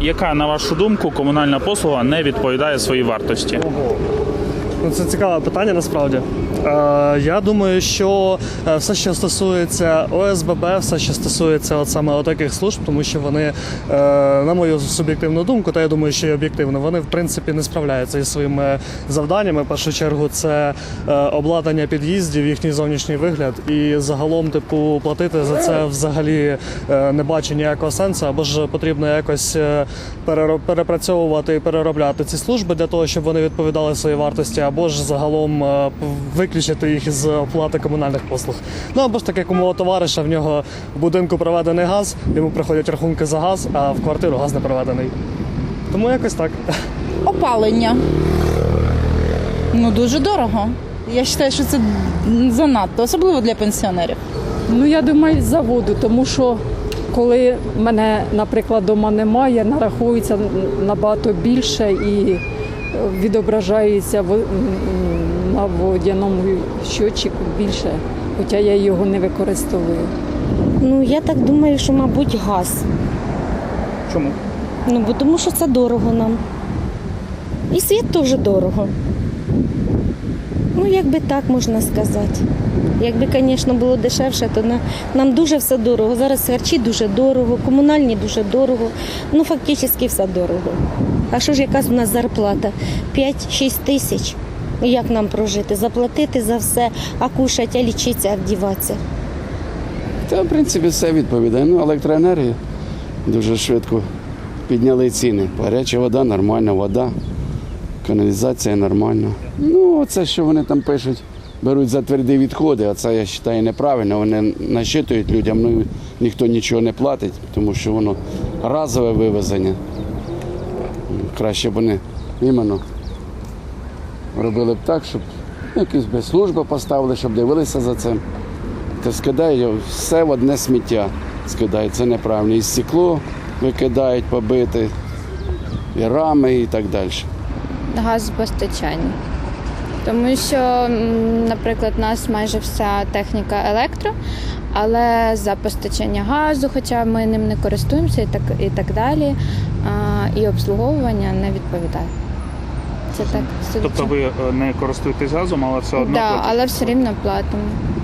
Яка, на вашу думку, комунальна послуга не відповідає своїй вартості? Ну, це цікаве питання насправді. Е, я думаю, що е, все, що стосується ОСББ, все, що стосується от саме таких служб, тому що вони, е, на мою суб'єктивну думку, та я думаю, що і об'єктивно, вони в принципі не справляються із своїми завданнями. В першу чергу, це обладнання під'їздів, їхній зовнішній вигляд, і загалом, типу, платити за це взагалі не бачу ніякого сенсу, або ж потрібно якось перепрацьовувати і переробляти ці служби для того, щоб вони відповідали своїй вартості, або ж загалом е, виключити їх із оплати комунальних послуг. Ну або ж так, як у мого товариша, в нього в будинку проведений газ, йому приходять рахунки за газ, а в квартиру газ не проведений. Тому якось так. Опалення. Ну, дуже дорого. Я вважаю, що це занадто, особливо для пенсіонерів. Ну, я думаю, з заводу, тому що коли мене, наприклад, вдома немає, нарахується набагато більше і відображається на водяному щочику більше, хоча я його не використовую. Ну, я так думаю, що, мабуть, газ. Чому? Ну, бо тому що це дорого нам. І світ теж дорого. Ну, якби так можна сказати. Якби, звісно, було дешевше, то на, нам дуже все дорого. Зараз харчі дуже дорого, комунальні дуже дорого. Ну, фактично все дорого. А що ж якась у нас зарплата? 5-6 тисяч. Як нам прожити? Заплатити за все, а кушати, а лічитися, а вдіватися. Та, в принципі, все відповідає. Ну, електроенергія дуже швидко підняли ціни. Гаряча вода, нормальна вода, каналізація нормальна. Ну, це, що вони там пишуть, беруть за тверді відходи, а це я вважаю неправильно. Вони насчитують людям, ну ніхто нічого не платить, тому що воно разове вивезення. Краще б вони іменно робили б так, щоб якісь би служби поставили, щоб дивилися за цим. Та скидає все в одне сміття. Скидають, це неправильно. І стекло викидають побити, і рами і так далі. Газопостачання. Тому що, наприклад, у нас майже вся техніка електро, але за постачання газу, хоча ми ним не користуємося і так, і так далі, і обслуговування не відповідає. Це так. Тобто ви е, не користуєтесь газом, але все одно да, але все рівно платимо.